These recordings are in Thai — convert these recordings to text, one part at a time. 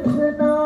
Krishna.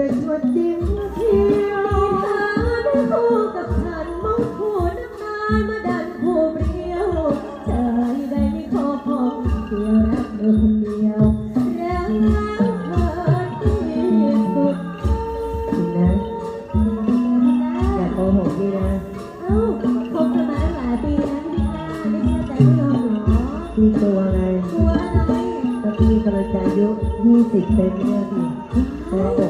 แต่ชวนจริงเที่ยวเธอได้คู่กับฉันมองคู่น้ำตาลมาดันคู่เปรี้ยวเธอได้ไม่ขอพอเดียวรักเธอคนเดียวรักแล้วเธอที่สุดจริงนะอย่าโกหกพี่นะ เอ้าคบกันมาหลายปีแล้วพี่ไม่เชื่อใจไม่ยอมหรอพี่ตัวไงกลัวอะไรถ้าพี่กำลังจะอายุยี่สิบเต็มเนี่ยพี่ตัวอก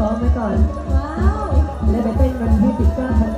ซ้องไว้ก่อนแล้วไปเต้นวันที่19กัน